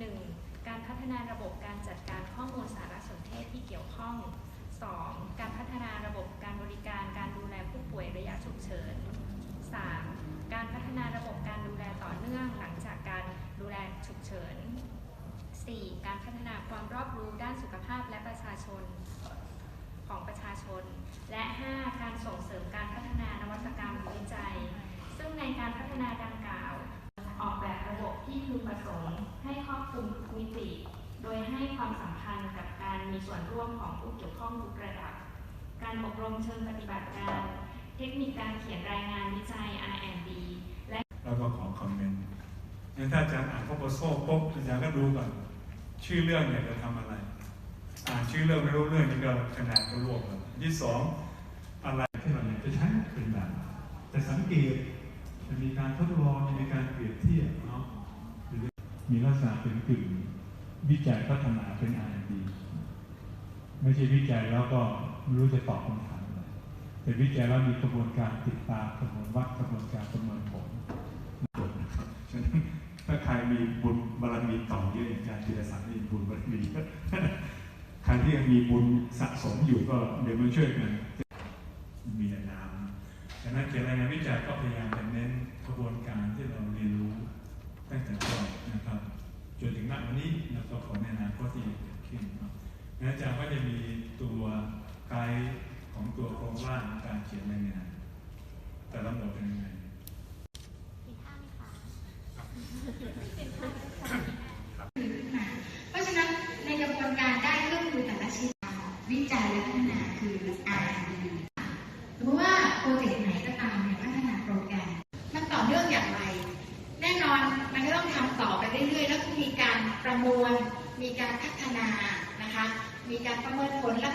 1. การพัฒนาระบบการจัดการข้อมูลสารสนเทศที่เกี่ยวข้อง 2. การพัฒนาระบบการบริการการดูแลผู้ป่วยระยะฉุกเฉิน 3. การพัฒนาระบบการดูแลต่อเนื่องหลังจากการดูแลฉุกเฉิน 4. การพัฒนาความรอบรู้ด้านสุขภาพและประชาชนของประชาชน และ 5. การส่งเสริมการพัฒนานวัตกรรมวิจัย ซึ่งในการพัฒนาดังกล่าว ออกแบบระบบที่พึงประสงค์ให้ครอบคลุมทุกมิติ โดยให้ ความสำคัญกับการมีส่วนร่วมของผู้เกี่ยวข้องทุกระดับ การอบรมเชิงปฏิบัติการ เทคนิคการเขียนรายงานวิจัย R&D และแล้วก็ขอคอมเมนต์งั้นถ้าอาจารย์อ่านพวกโปโซ่ปุ๊บอาจารย์ก็ดูก่อน ชื่อเรื่องเนี่ยจะทำอะไร อ่านชื่อเรื่องไม่รู้เรื่องนี่ก็คะแนนก็รวบแล้วที่สองอะไรที่เราเนี่ยจะใช้เป็นแบบแต่สังเกตจะมีการทดลองมีการเปรียบเทียบเนาะหรือมีลักษณะเป็นกึ่ง วิจัยพัฒนาเป็น R&D ไม่ใช่วิจัยแล้วก็ไม่รู้จะตอบคำถามอะไรแต่วิจัยแล้วมีกระบวนการติดตามกระบวนวัดกระบวนการประเมินผลนะครับฉะนั้นถ้าใครมีบุญบารมีต่อเยอะอย่างอารย์ธีรศักดิ์นี่บุญบารมีใครที่ยังมีบุญสะสมอยู่ก็เดี๋ยวมาช่วยกันมีแต่น้ำฉะนั้นเขียนรายงานวิจัยก็พยายามเน้นกระบวนการที่เรา อาจารย์ก็จะมีตัวไกด์ของตัวโครงร่างการเขียนรายงานแต่ละหมวดเป็นยังไงเพราะฉะนั้นในกระบวนการได้เครื่องมือแต่ละชิ้นวิจัยและพัฒนาคือ R&D สมมติว่าโปรเจกต์ไหนก็ตามเนี่ยพัฒนาโปรแกรมมันต่อเนื่องอย่างไร แน่นอนมันก็ต้องทำต่อไปเรื่อยๆ แล้วก็มีการประมวล มีการพัฒนา นะคะ มีการประเมินผลและ